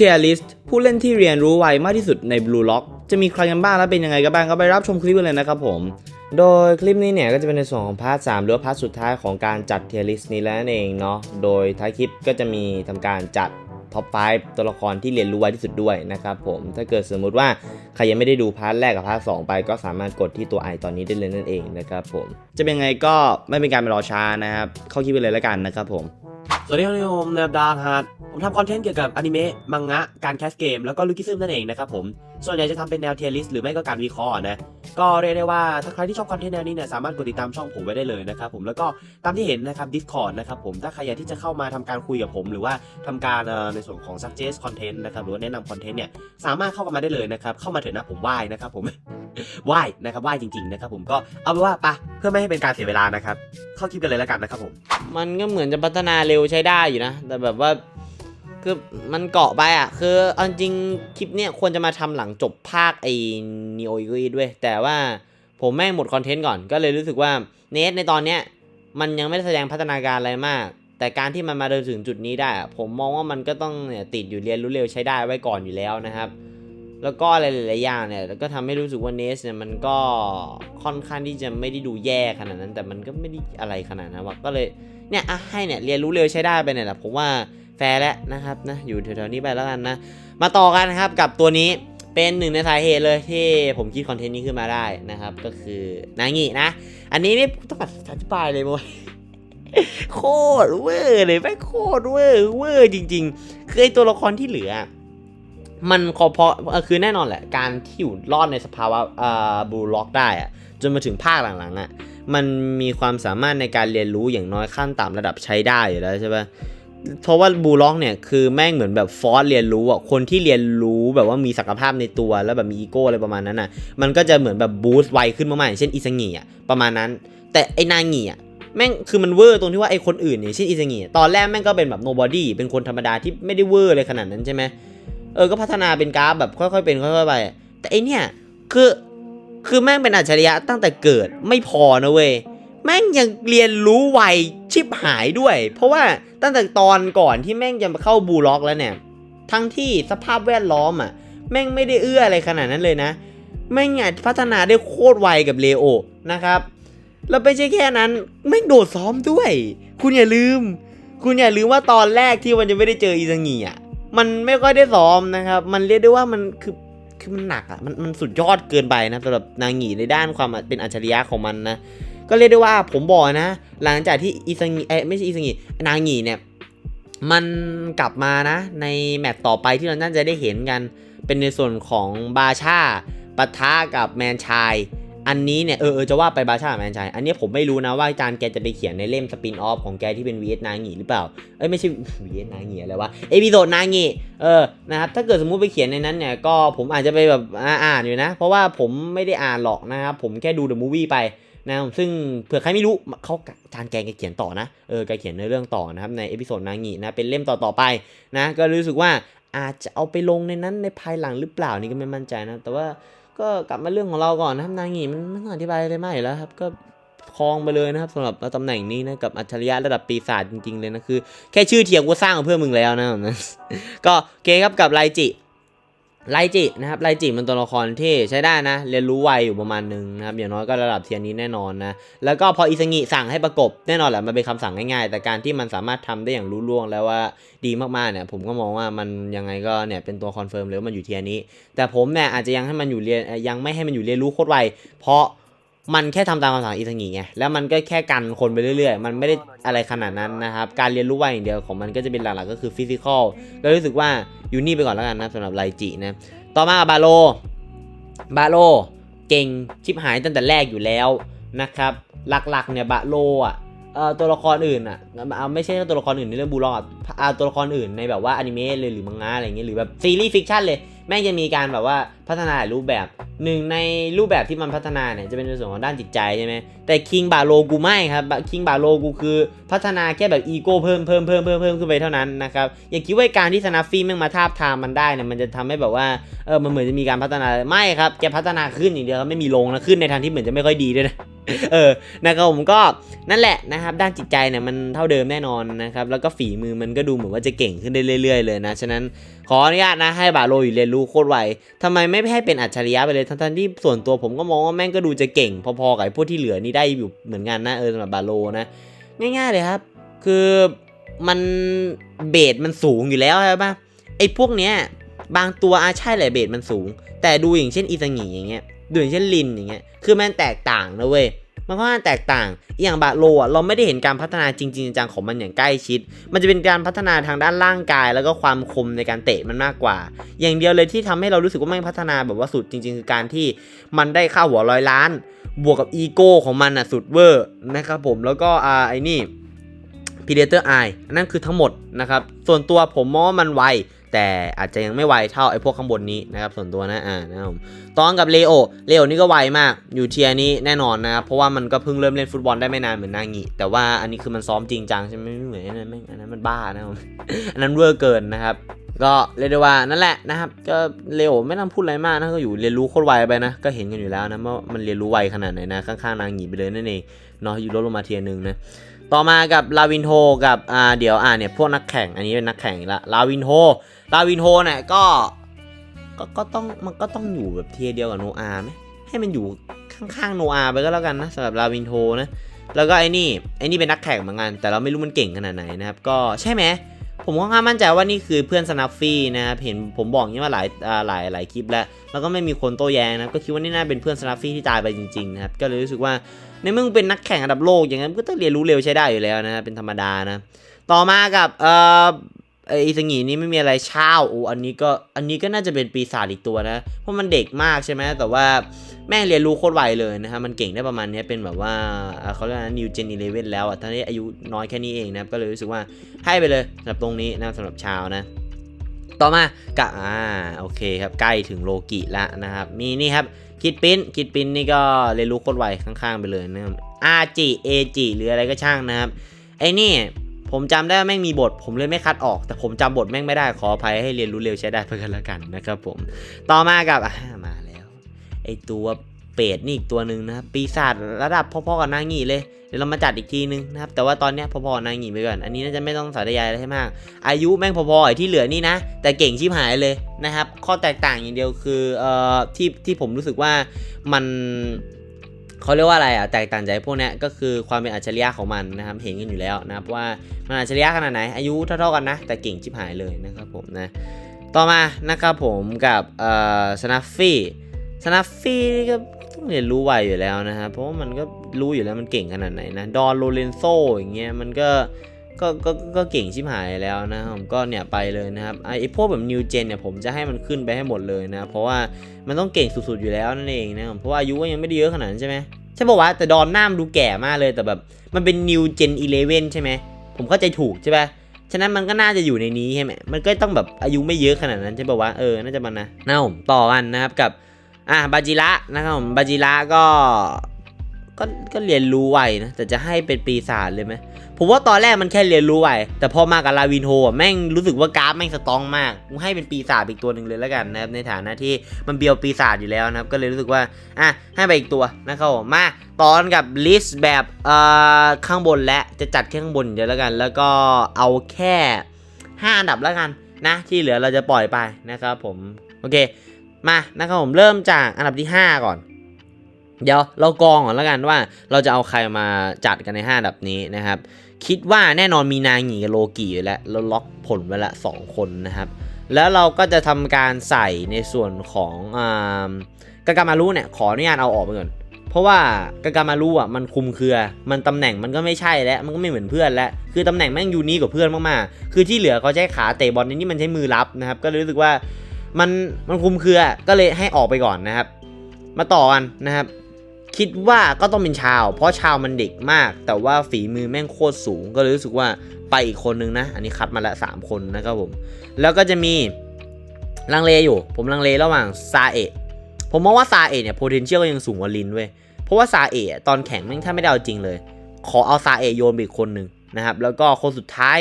เทียริสผู้เล่นที่เรียนรู้ไวมากที่สุดใน Blue Lock จะมีใครกันบ้างและเป็นยังไงกันบ้างก็ไปรับชมคลิปกันเลยนะครับผม โดยคลิปนี้เนี่ยก็จะเป็นในส่วนของพาร์ท3หรือพาร์ทสุดท้ายของการจัดเทียริสนี้แล้วนั่นเองเนาะโดยท้ายคลิปก็จะมีทำการจัดท็อป 5 ตัวละครที่เรียนรู้ไวที่สุดด้วยนะครับผมถ้าเกิดสมมุติว่าใครยังไม่ได้ดูพาร์ทแรกกับพาร์ท2ไป ก็สามารถกดที่ตัวไอตอนนี้ได้เลยนั่นเองนะครับผมจะเป็นยังไงก็ไม่เป็นการไปรอช้านะครับเข้าคลิปไปเลยแล้วกันนะครับผม สวัสดีครับผมนาดาฮาร์ดผมทำคอนเทนต์เกี่ยวกับอนิเมะ มังงะ การแคสเกม แล้วก็ลูกิซึมนั่นเองนะครับผม ส่วนใหญ่จะทำเป็นแนวเทียริสหรือไม่ก็การวิเคราะห์นะ ก็เรียกได้ว่าถ้าใครที่ชอบคอนเทนต์แนวนี้เนี่ยสามารถกดติดตามช่องผมไว้ได้เลยนะครับผมแล้วก็ตามที่เห็นนะครับ Discord นะครับผมถ้าใครอยากที่จะเข้ามาทำการคุยกับผม หรือว่าทำการในส่วนของ suggest content นะครับหรือว่าแนะนำคอนเทนต์เนี่ยสามารถเข้ามาได้เลยนะครับเข้ามาเถอะนะผมไหว้นะครับผมไหว้นะครับไหว้จริงๆนะครับผมก็เอาเป็นว่าไปะเพื่อไม่ให้เป็นการเสียเวลานะครับเข้าคลิปกันเลยแล้วกันนะครับผมมันก็เหมือนจะพัฒนาเร็วใช้ได้อยู่นะ แต่แบบว่าคือมันเกาะไปอะ คือเอาจริงคลิปเนี้ยควรจะมาทำหลังจบภาคไอ้นีโออีด้วย แต่ว่าผมแม่งหมดคอนเทนต์ก่อนก็เลยรู้สึกว่าเนสในตอนเนี้ยมันยังไม่ได้แสดงพัฒนาการอะไรมาก แต่การที่มันมาเดินถึงจุดนี้ได้อะผมมองว่ามันก็ต้องเนี่ยติดอยู่เรียนรู้เร็วใช้ได้ไว้ก่อนอยู่แล้วนะครับ แล้วก็อะไรหลายๆอย่างเนี่ยก็ทำให้รู้สึกว่าเนสเนี่ยมันก็ค่อนข้างที่จะไม่ได้ดูแย่ขนาดนั้น แต่มันก็ไม่ได้อะไรขนาดนั้นว่ะก็เลยเนี่ยให้เนี่ยเรียนรู้เร็วใช้ได้ไปเนี่ยแหละผมว่าแฟร์แล้วนะครับนะอยู่แถวๆนี้ไปแล้วกันนะ มาต่อกันนะครับกับตัวนี้เป็นหนึ่งในสาเหตุเลยที่ผมคิดคอนเทนต์นี้ขึ้นมาได้นะครับ ก็คือนางงี้นะ อันนี้นี่ต้องอธิบายเลยมั้ยโคตรเวอร์เลยแม่โคตรเวอร์เวอร์จริง ๆ คือไอตัวละครที่เหลือ มันพอพอเอ่อคือแน่นอนแหละ การที่อยู่รอดในสภาวะบูล็อกได้อะจนมาถึงภาคหลังๆอะมันมีความสามารถในการเรียนรู้อย่างน้อยขั้นต่ำระดับใช้ได้อยู่แล้วใช่ปะเพราะว่าบูล็อกเนี่ยคือแม่งเหมือนแบบฟอสเรียนรู้อะคนที่เรียนรู้แบบว่ามีศักยภาพในตัวแล้วแบบมีอีโก้อะไรประมาณนั้นอะมันก็จะเหมือนแบบบูสต์ไวขึ้นมากๆอย่างเช่นอิซังิอะประมาณนั้น แต่ไอ้นางีอะแม่งคือมันเวอร์ตรงที่ว่าไอ้คนอื่นอย่างเช่นอิซังิตอนแรกแม่งก็เป็นแบบโนบอดี้เป็นคนธรรมดาที่ไม่ได้เวอร์เลยขนาดนั้นใช่ไหม เออก็พัฒนาเป็นกราฟแบบค่อยๆเป็นค่อยๆไป แต่ไอเนี่ยคือคือแม่งเป็นอัจฉริยะตั้งแต่เกิดไม่พอนะเว้ยแม่งยังเรียนรู้ไวชิบหายด้วย เพราะว่าตั้งแต่ตอนก่อนที่แม่งจะมาเข้าบูล็อกแล้วเนี่ย ทั้งที่สภาพแวดล้อมอะ แม่งไม่ได้เอื้ออะไรขนาดนั้นเลยนะ แม่งอะพัฒนาได้โคตรไวกับเลโอนะครับ แล้วไม่ใช่แค่นั้น แม่งโดดซ้อมด้วย คุณอย่าลืม คุณอย่าลืมว่าตอนแรกที่มันจะไม่ได้เจออีซังีอะ มันไม่ค่อยได้ซ้อมนะครับ มันเรียกได้ว่ามันคือคือมันหนักอะมันมันสุดยอดเกินไปนะสำหรับนางหงีในด้านความเป็นอัจฉริยะของมันนะก็เรียกได้ว่าผมบอกนะ หลังจากที่อิซังีเอ้ยไม่ใช่อิซังีนางหงีเนี่ยมันกลับมานะ ในแมตต์ต่อไปที่เราน่าจะได้เห็นกัน เป็นในส่วนของบาชาปะทะกับแมนชาย อันนี้เนี่ยเออเออจะว่าไปบาชาแมนชายอันนี้ผมไม่รู้นะว่าอาจารย์แกจะไปเขียนในเล่มสปินออฟของแกที่เป็นวีเอสนางหงีหรือเปล่า เอ้ยไม่ใช่วีเอสนางหงีอะไรวะเอพิโซดนางหงีเออนะครับถ้าเกิดสมมุติไปเขียนในนั้นเนี่ยก็ผมอาจจะไปแบบอ่านอยู่นะ เพราะว่าผมไม่ได้อ่านหรอกนะครับผมแค่ดูเดอะมูฟวี่ไปนะซึ่งเผื่อใครไม่รู้เขาจารย์แกแกเขียนต่อนะเออแกเขียนในเรื่องต่อนะครับในเอพิโซดนางหงีนะเป็นเล่มต่อๆไปนะก็รู้สึกว่าอาจจะเอาไปลงในนั้นในภายหลังหรือเปล่านี่ก็ไม่มั่นใจนะแต่ว่า ก็กลับมาเรื่องของเราก่อนนะครับนางหงีมันไม่ต้องอธิบายอะไรมากอยู่แล้วครับก็คลองไปเลยนะครับสำหรับตำแหน่งนี้นะกับอัจฉริยะระดับปีศาจจริงๆเลยนะคือ แค่ชื่อเทียงกูสร้างเพื่อมึงแล้วนะก็โอเคครับกับไลจิ ไลจินะครับไลจิมันตัวละครที่ใช้ได้นะ เรียนรู้ไวอยู่ประมาณหนึงนะครับอย่างน้อยก็ระดับเทียนนี้แน่นอนนะแล้วก็พออิสงิสั่งให้ประกบแน่นอนแหละมันเป็นคำสั่งง่ายๆ แต่การที่มันสามารถทำได้อย่างรู้ล่วงแล้วว่าดีมากๆเนี่ยผมก็มองว่ามันยังไงก็เนี่ยเป็นตัวคอนเฟิร์มเลยว่ามันอยู่เทียนนี้ แต่ผมเนี่ยอาจจะยังให้มันอยู่เรียนยังไม่ให้มันอยู่เรียนรู้โคตรไวเพราะ มันแค่ทำตามคำสั่งอิซางิไงแล้วมันก็แค่กันคนไปเรื่อยๆ มันไม่ได้อะไรขนาดนั้นนะครับ การเรียนรู้ไวอย่างเดียวของมันก็จะเป็นหลักๆก็คือฟิสิกอลก็รู้สึกว่าอยู่นี่ไปก่อนแล้วกันนะสำหรับไลจินะต่อมาบาโลบาโลเก่งชิบหายตั้งแต่แรกอยู่แล้วนะครับ หลักๆเนี่ยบาโลอะเอ่อตัวละครอื่นอะไม่ใช่ตัวละครอื่นในเรื่องบูลองอะเอาตัวละครอื่นในแบบว่าอนิเมะเลยหรือมังงะอะไรเงี้ยหรือแบบซีรีส์ฟิกชันเลยแม่งจะมีการแบบว่า พัฒนาหลายรูปแบบหนึ่งในรูปแบบที่มันพัฒนาเนี่ยจะเป็นในส่วนของด้านจิตใจใช่ไหมแต่คิงบาโลกูไม่ครับคิงบาโลกูคือพัฒนาแค่แบบอีโก้เพิ่มเพิ่มเพิ่มเพิ่มเพิ่มขึ้นไปเท่านั้นนะครับอย่าคิดว่าการที่สนาฟี่แม่งมาทาบทามมันได้เนี่ยมันจะทำให้แบบว่าเออมันเหมือนจะมีการพัฒนาไม่ครับแกพัฒนาขึ้นอย่างเดียวไม่มีลงนะขึ้นในทางที่เหมือนจะไม่ค่อยดีด้วยนะเออ นะครับผมก็นั่นแหละนะครับ ด้านจิตใจเนี่ยมันเท่าเดิมแน่นอนนะครับ แล้วก็ฝีมือมันก็ดูเหมือนว่าจะเก่งขึ้นได้เรื่อย ๆ เลยนะ ฉะนั้นขออนุญาตนะให้บาโลอยู่เรียนรู้โคตรไวทำไมไม่ไม่ให้เป็นอัจฉริยะไปเลยทั้งๆที่ส่วนตัวผมก็มองว่าแม่งก็ดูจะเก่ง พอๆกับพวกที่เหลือนี่ได้อยู่เหมือนกันนะเออสำหรับบาโลนะ ง่ายๆเลยครับ คือมันเบสมันสูงอยู่แล้วใช่ปะไอ้พวกเนี้ยบางตัวอาใช่แหละเบสมันสูง แต่ดูอย่างเช่นอีสังีอย่างเงี้ยดูอย่างเช่นลินอย่างเงี้ยคือมันแตกต่างนะเว้ย มันค่อนข้างแตกต่าง อย่างบาโลอะเราไม่ได้เห็นการพัฒนาจริงๆจังๆของมันอย่างใกล้ชิด มันจะเป็นการพัฒนาทางด้านร่างกาย แล้วก็ความคมในการเตะมันมากกว่า อย่างเดียวเลยที่ทำให้เรารู้สึกว่ามันพัฒนาแบบว่าสุดจริงๆคือการที่มันได้ค่าหัวร้อยล้าน บวกกับอีโก้ของมันอะสุดเวอร์นะครับผมแล้วก็อ่าไอ้นี่ Predator Eye อันนั่นคือทั้งหมดนะครับส่วนตัวผมมองว่ามันไว แต่อาจจะยังไม่ไวเท่าไอ้พวกข้างบนนี้นะครับส่วนตัวนะอ่านะครับผมตอนกับเลโอเลโอนี่ก็ไวมากอยู่เทียร์นี้แน่นอนนะครับเพราะว่ามันก็เพิ่งเริ่มเล่นฟุตบอลได้ไม่นานเหมือนนางิแต่ว่าอันนี้คือมันซ้อมจริงจังใช่ไหมไม่เหมือนอันนั้นแม่อันนั้นมันบ้านะครับอันนั้นเวอร์เกินนะครับก็เรียกได้ว่านั่นแหละนะครับก็เลโอไม่ต้องพูดอะไรมากนะก็อยู่เรียนรู้โคตรไวไปนะก็เห็นกันอยู่แล้วนะว่ามันเรียนรู้ไวขนาดไหนนะข้างๆนางหงีไปเลยนั่นเองเนาะอยู่ลดลงมาเทียร์หนึ่งนะ ต่อมากับลาวินโฮกับอ่าเดี๋ยวอ่าเนี่ยพวกนักแข่งอันนี้เป็นนักแข่งละลาวินโฮลาวินโฮเนี่ยก็ก็ก็ต้องมันก็ต้องอยู่แบบเทียเดียวกับโนอาไหมให้มันอยู่ข้างๆโนอาไปก็แล้วกันนะสำหรับลาวินโฮนะแล้วก็ไอ้นี่ไอ้นี่เป็นนักแข่งเหมือนกันแต่เราไม่รู้มันเก่งขนาดไหนนะครับก็ใช่ไหม ผมค่อนข้างมั่นใจว่านี่คือเพื่อนสนัฟฟี่นะครับเห็นผมบอกนี้มาหลายหลายหลายคลิปแล้ว แล้วก็ไม่มีคนโต้แย้งนะก็คิดว่านี่น่าเป็นเพื่อนสนัฟฟี่ที่ตายไปจริงๆนะครับก็เลยรู้สึกว่าในเมื่อมึงเป็นนักแข่งระดับโลกอย่างนั้นก็ต้องเรียนรู้เร็วใช้ได้อยู่แล้วนะเป็นธรรมดานะต่อมากับเอ่อ ไออิสงีนี่ไม่มีอะไรเช่าโอ้อันนี้ก็อันนี้ก็น่าจะเป็นปีศาจอีกตัวนะ เพราะมันเด็กมากใช่ไหมแต่ว่าแม่เรียนรู้โคตรไวเลยนะฮะมันเก่งได้ประมาณนี้เป็นแบบว่าเขาเรียกว่า new gen 11แล้วอะตอนนี้อายุน้อยแค่นี้เองนะก็เลยรู้สึกว่าให้ไปเลยสำหรับตรงนี้นะสำหรับชาวนะ ต่อมากับอ่าโอเคครับใกล้ถึงโลกิละนะครับ มีนี่ครับคิดปิ้นคิดปิ้นนี่ก็เรียนรู้โคตรไวข้างๆไปเลยนะครับอาจิเอจิหรืออะไรก็ช่างนะครับไอ้นี่ ผมจำได้ว่าแม่งมีบท ผมเลยไม่คัดออก แต่ผมจำบทแม่งไม่ได้ขออภัยให้เรียนรู้เร็วใช้ได้เพื่อกันแล้วกันนะครับผมต่อมากับอ่ามาแล้ว ไอตัวเปรตนี่อีกตัวหนึ่งนะครับปีศาจระดับพ่อๆกับนางงีเลยเดี๋ยวเรามาจัดอีกทีนึงนะครับแต่ว่าตอนเนี้ยพ่อๆกับนางงีไปก่อนอันนี้น่าจะไม่ต้องสาธยายอะไรให้มาก อายุแม่งพอๆไอ้ที่เหลือนี่นะ แต่เก่งชิบหายเลยนะครับ ข้อแตกต่างอย่างเดียวคือเอ่อที่ที่ผมรู้สึกว่ามัน เขาเรียกว่าอะไรอะแตกต่างจากพวกนี้ก็คือความเป็นอัจฉริยะของมันนะครับเห็นกันอยู่แล้วนะครับว่ามันอัจฉริยะขนาดไหนอายุเท่าๆกันนะ แต่เก่งชิบหายเลยนะครับผมนะต่อมานะครับผมกับเอ่อสนัฟฟี่สนัฟฟี่นี่ก็ต้องเรียนรู้ไวอยู่แล้วนะครับเพราะว่ามันก็รู้อยู่แล้วมันเก่งขนาดไหนนะดอนโลเรนโซอย่างเงี้ยมันก็ ก็ก็ก็เก่งชิบหายแล้วนะครับผมก็เนี่ยไปเลยนะครับไอ้พวกแบบนิวเจนเนี่ยผมจะให้มันขึ้นไปให้หมดเลยนะเพราะว่ามันต้องเก่งสุดๆอยู่แล้วนั่นเองนะครับเพราะว่าอายุก็ยังไม่ได้เยอะขนาดนั้นใช่ไหมใช่ป่าวะแต่ดอนหน้ามดูแก่มากเลยแต่แบบมันเป็นนิวเจน11ใช่ไหมผมเข้าใจถูกใช่ป่ะฉะนั้นมันก็น่าจะอยู่ในนี้ใช่ไหมมันก็ต้องแบบอายุไม่เยอะขนาดนั้นใช่ป่าวะเออน่าจะมันนะนะผมต่อกันนะครับกับอะบาจิระนะครับผมบาจิระก็ ก็ก็เรียนรู้ไวนะแต่จะให้เป็นปีศาจเลยไหมผมว่าตอนแรกมันแค่เรียนรู้ไปแต่พอมากับลาวินโฮอะแม่งรู้สึกว่ากราฟแม่งสตองมากกูให้เป็นปีศาจอีกตัวหนึ่งเลยแล้วกันนะครับในฐานะที่มันเบียวปีศาจอยู่แล้วนะครับก็เลยรู้สึกว่าอะให้ไปอีกตัวนะครับผมมาตอนกับลิสต์แบบเอ่อข้างบนและจะจัดแค่ข้างบนเดียวแล้วกัน แล้วก็เอาแค่ 5 อันดับแล้วกันนะ ที่เหลือเราจะปล่อยไปนะครับผมโอเคมานะครับผมเริ่มจากอันดับที่ 5 ก่อน เดี๋ยวเรากองก่อนแล้วกันว่าเราจะเอาใครมาจัดกันใน 5 อันดับนี้นะครับ คิดว่าแน่นอนมีนางีกับโลกิอยู่แล้วเราล็อกผลไว้ละสองคนนะครับ แล้วเราก็จะทำการใส่ในส่วนของอกากามารุเนี่ยขออนุญาตเอาออกไปก่อน เพราะว่ากากามารุอะมันคุมเครือ มันตำแหน่งมันก็ไม่ใช่แล้วมันก็ไม่เหมือนเพื่อนแล้วคือตำแหน่งแม่งยูนีกว่าเพื่อนมากๆคือที่เหลือเขาใช้ขาเตะบอลในนี่มันใช้มือรับนะครับ ก็เลยรู้สึกว่ามันมันคุมเครือก็เลยให้ออกไปก่อนนะครับ มาต่อกันนะครับ คิดว่าก็ต้องเป็นชาว เพราะชาวมันเด็กมาก แต่ว่าฝีมือแม่งโคตรสูง ก็เลยรู้สึกว่าไปอีกคนนึงนะ อันนี้คัดมาละสามคนนะครับผม แล้วก็จะมีลังเลอยู่ ผมลังเลระหว่างซาเอะผมมองว่าซาเอะเนี่ย potential ก็ยังสูงกว่าลินเว้ย เพราะว่าซาเอะตอนแข่งแม่งถ้าไม่ได้เอาจริงเลย ขอเอาซาเอะโยนไปอีกคนหนึ่งนะครับ แล้วก็คนสุดท้าย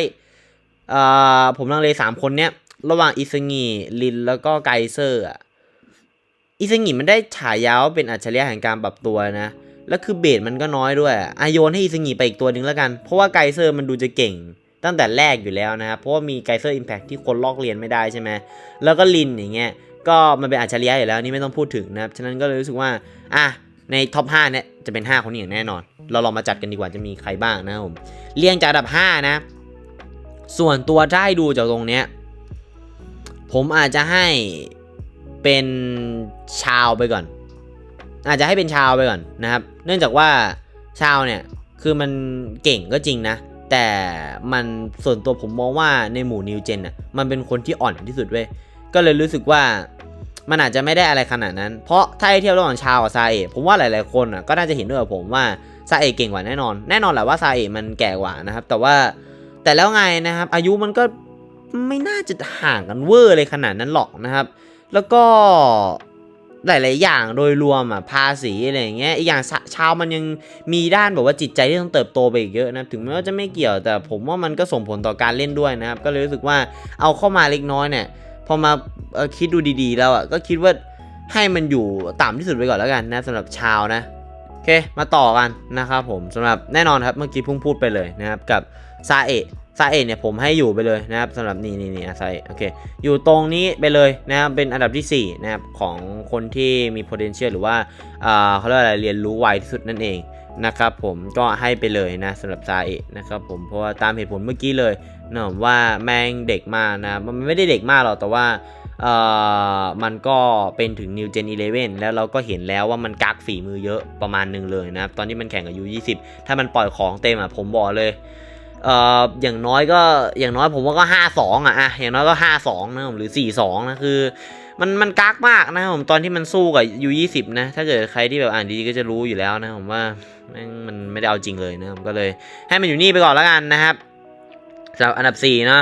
เอ่อผมลังเลสามคนเนี้ยระหว่างอิซงีลินแล้วก็ไกเซอร์อะ อิซงิมันได้ฉายาวเป็นอัจฉริยะแห่งการปรับตัวนะ แล้วคือเบสมันก็น้อยด้วยอะอะโยนให้อิซึงิไปอีกตัวหนึ่งแล้วกัน เพราะว่าไกเซอร์มันดูจะเก่ง ตั้งแต่แรกอยู่แล้วนะครับเพราะว่ามีไกเซอร์อิมแพคที่คนลอกเรียนไม่ได้ใช่ไหมแล้วก็ลินอย่างเงี้ยก็มันเป็นอัจฉริยะอยู่แล้วนี่ไม่ต้องพูดถึงนะครับฉะนั้นก็เลยรู้สึกว่าอะในท็อป5เนี่ยจะเป็น 5 คนนี้อย่างแน่นอน เราลองมาจัดกันดีกว่าจะมีใครบ้างนะครับผมเรียงจากอันดับ 5 นะ ส่วนตัวได้ดูจากตรงเนี้ยผมอาจจะให้เป็น ชาวไปก่อน อาจจะให้เป็นชาวไปก่อนนะครับ เนื่องจากว่าชาวเนี่ยคือมันเก่งก็จริงนะ แต่มันส่วนตัวผมมองว่าในหมู่นิวเจนอะมันเป็นคนที่อ่อนที่สุดเว้ยก็เลยรู้สึกว่ามันอาจจะไม่ได้อะไรขนาดนั้น เพราะถ้าเทียบระหว่างชาวกับซาเอะผมว่าหลาย ๆ คนอะก็น่าจะเห็นด้วยกับผมว่าซาเอะเก่งกว่าแน่นอน แน่นอนแหละว่าซาเอะมันแก่กว่านะครับ แต่ว่าแต่แล้วไงนะครับ อายุมันก็ไม่น่าจะห่างกันเวอร์เลยขนาดนั้นหรอกนะครับ แล้วก็ หลาย ๆ อย่างโดยรวมอะภาษีอะไรอย่างเงี้ยอีกอย่างชาชาวมันยังมีด้านแบบว่าจิตใจที่ต้องเติบโตไปอีกเยอะนะถึงแม้ว่าจะไม่เกี่ยวแต่ผมว่ามันก็ส่งผลต่อการเล่นด้วยนะครับ ก็เลยรู้สึกว่าเอาเข้ามาเล็กน้อยเนี่ยพอมาอคิดดูดีๆ แล้วอะก็คิดว่าให้มันอยู่ต่ำที่สุดไปก่อนแล้วกันนะสำหรับชาวนะโอเคมาต่อกันนะครับผมสำหรับแน่นอนครับเมื่อกี้พิ่งพูดไปเลยนะครับกับซาเอะ ซาเอะเนี่ยผมให้อยู่ไปเลยนะครับสำหรับนี่นี่นี่ซาเอะโอเคอยู่ตรงนี้ไปเลยนะครับเป็นอันดับที่4นะครับของคนที่มี potential หรือว่าอ่าเขาเรียกว่าอะไรเรียนรู้ไวที่สุดนั่นเองนะครับผมก็ให้ไปเลยนะสำหรับซาเอะนะครับผมเพราะว่าตามเหตุผลเมื่อกี้เลยเนอะว่าแม่งเด็กมากนะมันไม่ได้เด็กมากหรอกแต่ว่าเอ่อมันก็เป็นถึง New Gen 11 แล้วเราก็เห็นแล้วว่ามันกักฝีมือเยอะประมาณหนึ่งเลยนะครับ ตอนที่มันแข่งกับ U20 ถ้ามันปล่อยของเต็มอะผมบอกเลย เอ่ออย่างน้อยก็อย่างน้อยผมว่าก็ห้าสอะอะอย่างน้อยก็ห้าสองนะผมหรือสี่สองนะคือมันมันกักมากนะผมตอนที่มันสู้กับยูยี่สิบนะ ถ้าเกิดใครที่แบบอ่านดีก็จะรู้อยู่แล้วนะผมว่าแม่งมันไม่ได้เอาจริงเลยนะผมก็เลย ให้มันอยู่นี่ไปก่อนแล้วกันนะครับสำหรับอันดับสี่นาะ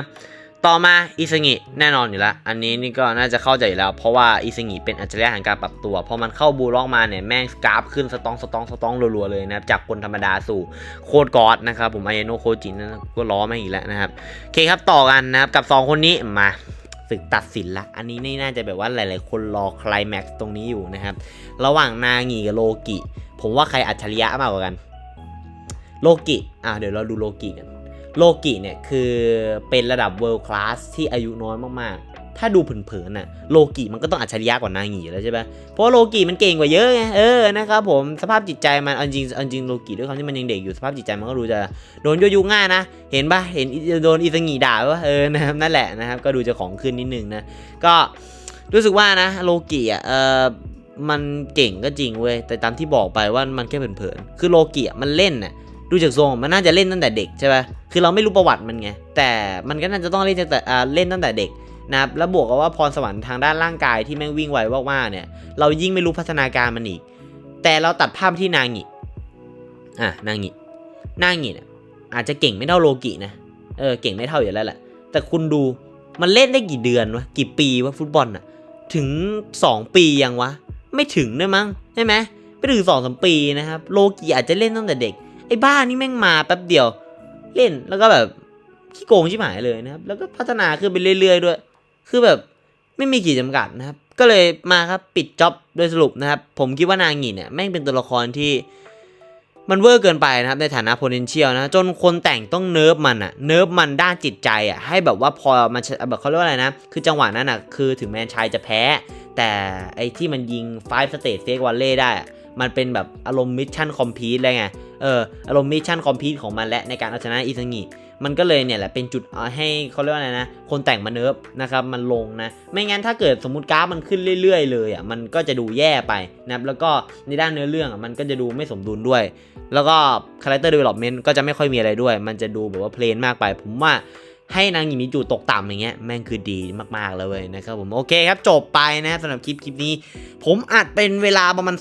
ต่อมาอิซึงิแน่นอนอยู่แล้ว อันนี้นี่ก็น่าจะเข้าใจอยู่แล้ว เพราะว่าอิซึงิเป็นอัจฉริยะแห่งการปรับตัวพอมันเข้าบูล็อกมาเนี่ยแม่งกราฟขึ้นสตองสตองสตองรัวๆเลยนะครับจากคนธรรมดาสู่โคตรกอดนะครับผมไอโนโคจินก็ล้อแม่อีกแล้วนะครับโอเคครับต่อกันนะครับกับ 2 คนนี้มาศึกตัดสินละ อันนี้นี่น่าจะแบบว่าหลาย ๆ คนรอคลแม็กซ์ตรงนี้อยู่นะครับ ระหว่างนางีกับโลกิ ผมว่าใครอัจฉริยะมากกว่ากัน โลกิ อะเดี๋ยวเราดูโลกิกัน โลกิเนี่ยคือเป็นระดับ world class ที่อายุน้อยมากๆ ถ้าดูเผินๆน่ะโลกิมันก็ต้องอัจฉริยะกว่านางีแล้วใช่ปะเพราะว่าโลกิมันเก่งกว่าเยอะไง เออ นะครับผม สภาพจิตใจมันเอาจริงเอาจริงโลกิด้วยความที่มันยังเด็กอยู่ สภาพจิตใจมันก็ดูจะโดนยั่วยุง่ายนะ เห็นปะเห็นโดนอิสงีด่าปะเออ นะครับนั่นแหละนะครับ ก็ดูจะของขึ้นนิดนึงนะ ก็รู้สึกว่านะโลกิอะ เออมันเก่งก็จริงเว้ย แต่ตามที่บอกไปว่ามันแค่เผินๆ คือโลกิอะมันเล่นน่ะ ดูจากทรงมันน่าจะเล่นตั้งแต่เด็กใช่ป่ะคือเราไม่รู้ประวัติมันไง แต่มันก็น่าจะต้องเล่นตั้งแต่เล่นตั้งแต่เด็กนะครับ แล้วบวกกับว่าพรสวรรค์ทางด้านร่างกายที่แม่งวิ่งไวมากๆเนี่ย เรายิ่งไม่รู้พัฒนาการมันอีก แต่เราตัดภาพที่นางิอะนางินางิเนี่ยอาจจะเก่งไม่เท่าโลกินะ เออ เก่งไม่เท่าอยู่แล้วแหละ แต่คุณดู มันเล่นได้กี่เดือนวะ กี่ปีวะฟุตบอลอะถึง 2 ปียังวะ ไม่ถึงด้วยมั้ง ใช่ไหมไม่ถึงสองสามปีนะครับ โลกิอาจจะเล่นตั้งแต่เด็ก ไอ้บ้านี่แม่งมาแป๊บเดียว เล่นแล้วก็แบบขี้โกงชิบหายเลยนะครับ แล้วก็พัฒนาขึ้นไปเรื่อยๆด้วย คือแบบไม่มีขีดจำกัดนะครับ ก็เลยมาครับปิดจ็อบโดยสรุปนะครับ ผมคิดว่านางหงีเนี่ยแม่งเป็นตัวละครที่มันเวอร์เกินไปนะครับ ในฐานะ potential นะ จนคนแต่งต้องเนิร์ฟมันอะเนิร์ฟมันด้านจิตใจอะให้แบบว่าพอมันแบบเขาเรียกว่าอะไรนะ คือจังหวะนั้นอะคือถึงแมนชายจะแพ้ แต่ไอ้ที่มันยิง 5 state fake volley ได้ มันเป็นแบบอารมณ์มิชชั่นคอมพลีทเลยไง เอออารมณ์มิชชั่นคอมพลีทของมันและในการเอาชนะอิซังิมันก็เลยเนี่ยแหละเป็นจุดให้เขาเรียกว่าอะไรนะ คนแต่งมาเนิร์ฟนะครับมันลงนะ ไม่งั้นถ้าเกิดสมมติกราฟมันขึ้นเรื่อย ๆ เลยอะมันก็จะดูแย่ไปนะแล้วก็ในด้านเนื้อเรื่องอะมันก็จะดูไม่สมดุลด้วย แล้วก็คาแรคเตอร์เดเวล็อปเมนต์ก็จะไม่ค่อยมีอะไรด้วย มันจะดูแบบว่าเพลนมากไป ผมว่า ให้นางหญิงมิจูตกต่ำอย่างเงี้ยแม่งคือดีมากๆเลยเว้ยนะครับผมโอเคครับจบไปนะสำหรับคลิปคลิปนี้ ผมอัดเป็นเวลาประมาณ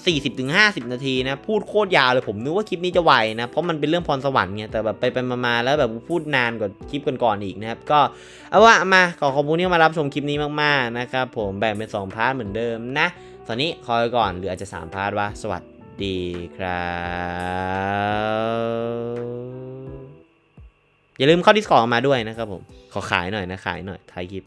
40-50 นาทีนะพูดโคตรยาวเลยผมนึกว่าคลิปนี้จะไหวนะเพราะมันเป็นเรื่องพรสวรรค์ไงแต่แบบไปไปมาๆแล้วแบบพูดนานกว่าคลิปก่อนๆอีกนะครับก็เอาว่ามาขอขอบคุณที่มารับชมคลิปนี้มากๆนะครับผมแบ่งเป็น2พาร์ทเหมือนเดิมนะตอนนี้คอยก่อนหรืออาจจะ3พาร์ทวะสวัสดีครับ อย่าลืมเข้า Discord มาด้วยนะครับผม ขอขายหน่อยนะขายหน่อยท้ายคลิป